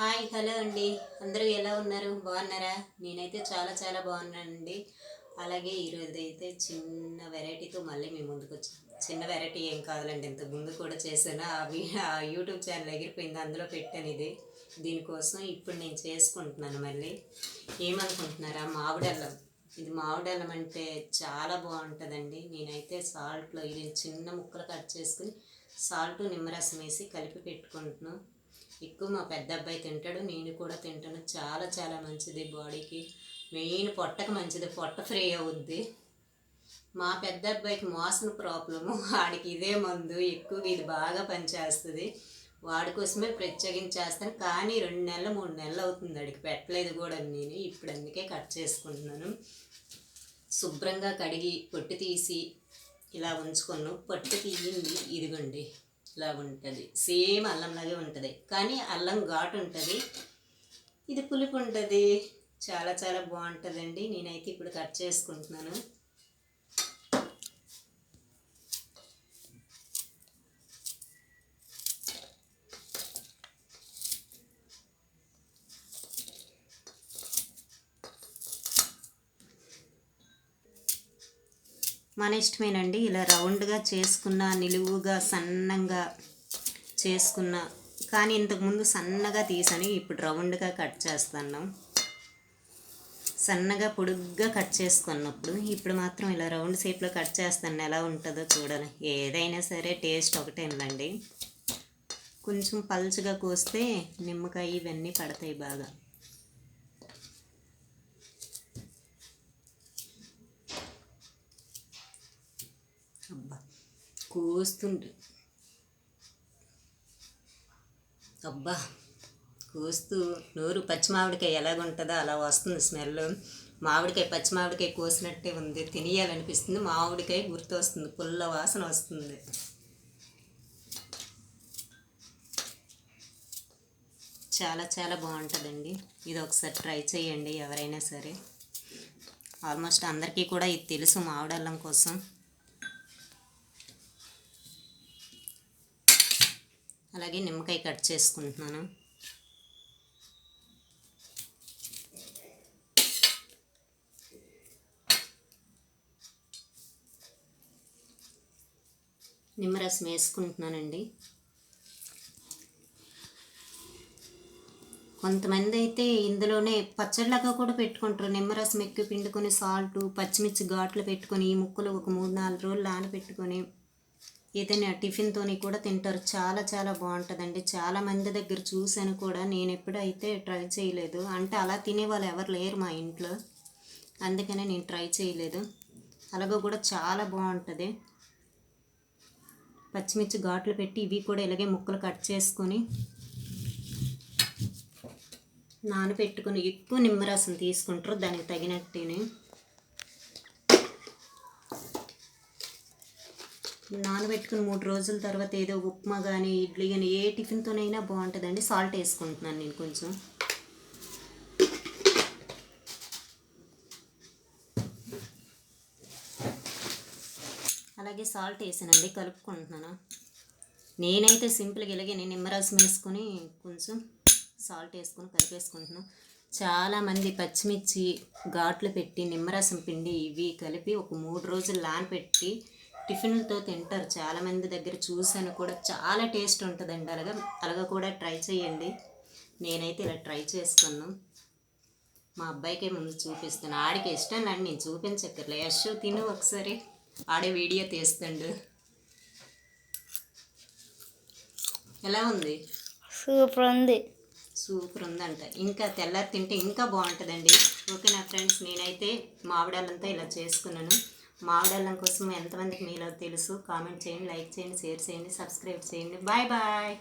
Hi hello అండి. అందరూ ఎలా ఉన్నారు? బాగున్నారా? నేనైతే చాలా చాలా బాగున్నానండి. అలాగే ఈరోజు అయితే చిన్న వెరైటీతో మళ్ళీ మేము ముందుకు వచ్చాం. చిన్న వెరైటీ ఏం కావాలండి ఇంత ముందు కూడా చేశాను. అవి ఆ యూట్యూబ్ ఛానల్ ఎగిరిపోయింది. అందులో పెట్టాను ఇది. దీనికోసం ఇప్పుడు నేను చేసుకుంటున్నాను మళ్ళీ. ఏమనుకుంటున్నారా? మామిడల్లం. ఇది మామిడల్లం అంటే చాలా బాగుంటుందండి. నేనైతే సాల్ట్లో ఇది చిన్న ముక్కలు కట్ చేసుకుని సాల్ట్ నిమ్మరసం వేసి కలిపి పెట్టుకుంటున్నాను. ఎక్కువ మా పెద్ద అబ్బాయి తింటాడు నేను కూడా తింటాను. చాలా చాలా మంచిది బాడీకి. మెయిన్ పొట్టకు మంచిది పొట్ట ఫ్రీ అవుద్ది. మా పెద్ద అబ్బాయికి మోసన ప్రాబ్లము వాడికి ఇదే మందు ఎక్కువ ఇది బాగా పనిచేస్తుంది. వాడి కోసమే ప్రత్యేకించేస్తాను కానీ రెండు నెలలు మూడు నెలలు అవుతుంది వాడికి. పెట్టలేదు కూడా నేను. ఇప్పుడు అందుకే కట్ చేసుకుంటున్నాను. శుభ్రంగా కడిగి పొట్టు తీసి ఇలా ఉంచుకున్నాను. పొట్టు తీయింది ఇదిగోండి. ఇలా ఉంటుంది. సేమ్ అల్లంలాగే ఉంటుంది. కానీ అల్లం ఘాటు ఉంటుంది. ఇది పులుపు ఉంటుంది. చాలా చాలా బాగుంటుందండి. నేనైతే ఇప్పుడు కట్ చేసుకుంటున్నాను. మన ఇష్టమేనండి. ఇలా రౌండ్గా చేసుకున్న నిలువుగా సన్నంగా చేసుకున్న కానీ ఇంతకుముందు సన్నగా తీసని. ఇప్పుడు రౌండ్గా కట్ చేస్తున్నాం. సన్నగా పొడుగ్గా కట్ చేసుకున్నప్పుడు ఇప్పుడు మాత్రం ఇలా రౌండ్ షేప్లో కట్ చేస్తాను. ఎలా ఉంటుందో చూడాలి. ఏదైనా సరే టేస్ట్ ఒకటేనండి. కొంచెం పల్చగా కోస్తే నిమ్మకాయ ఇవన్నీ పడతాయి బాగా అబ్బా కోస్తుండు. అబ్బా కోస్తూ నోరు పచ్చిమావిడికాయ ఎలాగుంటుందో అలా వస్తుంది స్మెల్. మామిడికాయ పచ్చిమామిడికాయ కోసినట్టే ఉంది. తినేయాలనిపిస్తుంది. మామిడికాయ గుర్తు వస్తుంది పుల్ల వాసన వస్తుంది. చాలా చాలా బాగుంటుందండి. ఇది ఒకసారి ట్రై చేయండి ఎవరైనా సరే. ఆల్మోస్ట్ అందరికీ కూడా ఇది తెలుసు మామిడల్లం కోసం. అలాగే నిమ్మకాయ కట్ చేసుకుంటున్నాను. నిమ్మరసం వేసుకుంటున్నానండి. కొంతమంది అయితే ఇందులోనే పచ్చడిలాగా కూడా పెట్టుకుంటారు. నిమ్మరసం ఎక్కువ పిండుకొని సాల్ట్ పచ్చిమిర్చి ఘాట్లు పెట్టుకొని ఈ ముక్కలు ఒక మూడు నాలుగు రోజులు నానబెట్టుకొని ఏదైనా టిఫిన్తోని కూడా తింటారు. చాలా చాలా బాగుంటుందండి. చాలా మంది దగ్గర చూశాను కూడా. నేను ఎప్పుడైతే ట్రై చేయలేదు. అంటే అలా తినే వాళ్ళు ఎవరు లేరు మా ఇంట్లో. అందుకనే నేను ట్రై చేయలేదు. అలాగే కూడా చాలా బాగుంటుంది. పచ్చిమిర్చి ఘాట్లు పెట్టి ఇవి కూడా ఇలాగే ముక్కలు కట్ చేసుకొని నానబెట్టుకుని ఎక్కువ నిమ్మరసం తీసుకుంటారు. దానికి తగినట్టుని. నానబెట్టుకుని మూడు రోజుల తర్వాత ఏదో ఉప్మా కానీ ఇడ్లీ కానీ ఏ టిఫిన్తోనైనా బాగుంటుందండి సాల్ట్ వేసుకుంటున్నాను నేను కొంచెం. అలాగే సాల్ట్ వేసానండి కలుపుకుంటున్నాను. నేనైతే సింపుల్గా ఇలాగే నేను నిమ్మరసం వేసుకొని కొంచెం సాల్ట్ వేసుకొని కలిపేసుకుంటున్నాను. చాలామంది పచ్చిమిర్చి ఘాట్లు పెట్టి నిమ్మరసం పిండి ఇవి కలిపి ఒక మూడు రోజులు నానపెట్టి టిఫిన్లతో తింటారు. చాలామంది దగ్గర చూశాను కూడా చాలా టేస్ట్ ఉంటుందండి. అలాగా అలాగా కూడా ట్రై చేయండి. నేనైతే ఇలా ట్రై చేసుకున్నాను మా అబ్బాయికే ముందు చూపిస్తాను. ఆడికి ఇష్టం నన్ను నేను చూపించక్కర్లే. యశ్ తిను ఒకసారి. ఆడే వీడియో తీస్తుండు. ఎలా ఉంది? సూపర్ ఉంది. సూపర్ ఉందంట. ఇంకా తెల్లారి తింటే ఇంకా బాగుంటుందండి. ఓకే నా ఫ్రెండ్స్ నేనైతే మామిడాలంతా ఇలా చేసుకున్నాను. మామిడాలం కోసం ఎంతమందికి మీలో తెలుసు. కామెంట్ చేయండి లైక్ చేయండి షేర్ చేయండి సబ్స్క్రైబ్ చేయండి. Bye bye.